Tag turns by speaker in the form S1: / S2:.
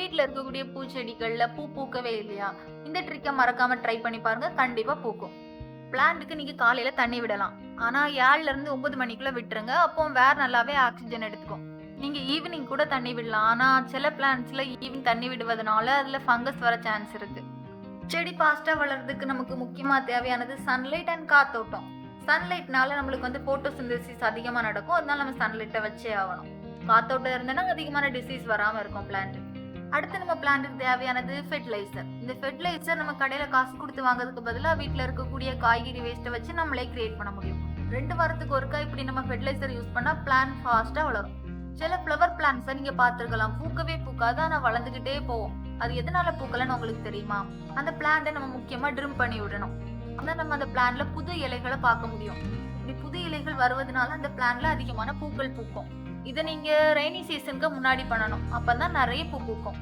S1: வீட்டில் இருக்கக்கூடிய பூச்செடிகள்ல பூ பூக்கவே இல்லையா? இந்த ட்ரிக்கை மறக்காம ட்ரை பண்ணி பாருங்க. கண்டிப்பா பூக்கும். பிளான்ட்டுக்கு நீங்க காலையில தண்ணி விடலாம். ஆனா ஏழுல இருந்து ஒன்பது மணிக்குள்ள விட்டுருங்க. அப்போ வேற நல்லாவே ஆக்சிஜன் எடுத்துக்கும். நீங்க ஈவினிங் கூட தண்ணி விடலாம். ஆனா சில பிளான்ட்ஸ்ல ஈவினிங் தண்ணி விடுவதனால அதுல ஃபங்கஸ் வர சான்ஸ் இருக்கு. செடி ஃபாஸ்ட்டாக வளர்றதுக்கு நமக்கு முக்கியமா தேவையானது சன்லைட் அண்ட் காத்தோட்டம். சன்லைட்னால நம்மளுக்கு வந்து போட்டோசிந்தசிஸ் அதிகமா நடக்கும். அதனால நம்ம சன்லைட்டை வச்சே ஆகணும். காத்தோட்டம் இருந்தோம்னா அதிகமான டிசீஸ் வராமல் இருக்கும் பிளான்ட்டு அடுத்து நம்ம பிளான்ட்டுக்கு தேவையானது ஃபெர்டிலைசர் இந்த ஃபெர்டிலைசர் நம்ம கடையில காசு கொடுத்து வாங்குறதுக்கு பதிலாக வீட்டில் இருக்கக்கூடிய காய்கறி வேஸ்ட்டை வச்சு நம்மளே கிரியேட் பண்ண முடியும். ரெண்டு வாரத்துக்கு ஒருக்கா இப்படி நம்ம ஃபெர்டிலைசர் யூஸ் பண்ணால் பிளான் ஃபாஸ்ட்டாக வளரும். சில ஃப்ளவர் பிளான்ஸை நீங்கள் பார்த்துருக்கலாம். பூக்கவே பூக்காது ஆனால் வளர்ந்துக்கிட்டே போவோம். அது எதனால பூக்கலன்னு உங்களுக்கு தெரியுமா? அந்த பிளான்ட்டை நம்ம முக்கியமாக ட்ரிம் பண்ணி விடணும். ஆனால் நம்ம அந்த பிளான்ல புது இலைகளை பார்க்க முடியும். இப்படி புது இலைகள் வருவதனால அந்த பிளான்ல அதிகமான பூக்கள் பூக்கும். இதை நீங்கள் ரெய்னி சீசனுக்கு முன்னாடி பண்ணணும். அப்போ தான் நிறைய பூ பூக்கும்.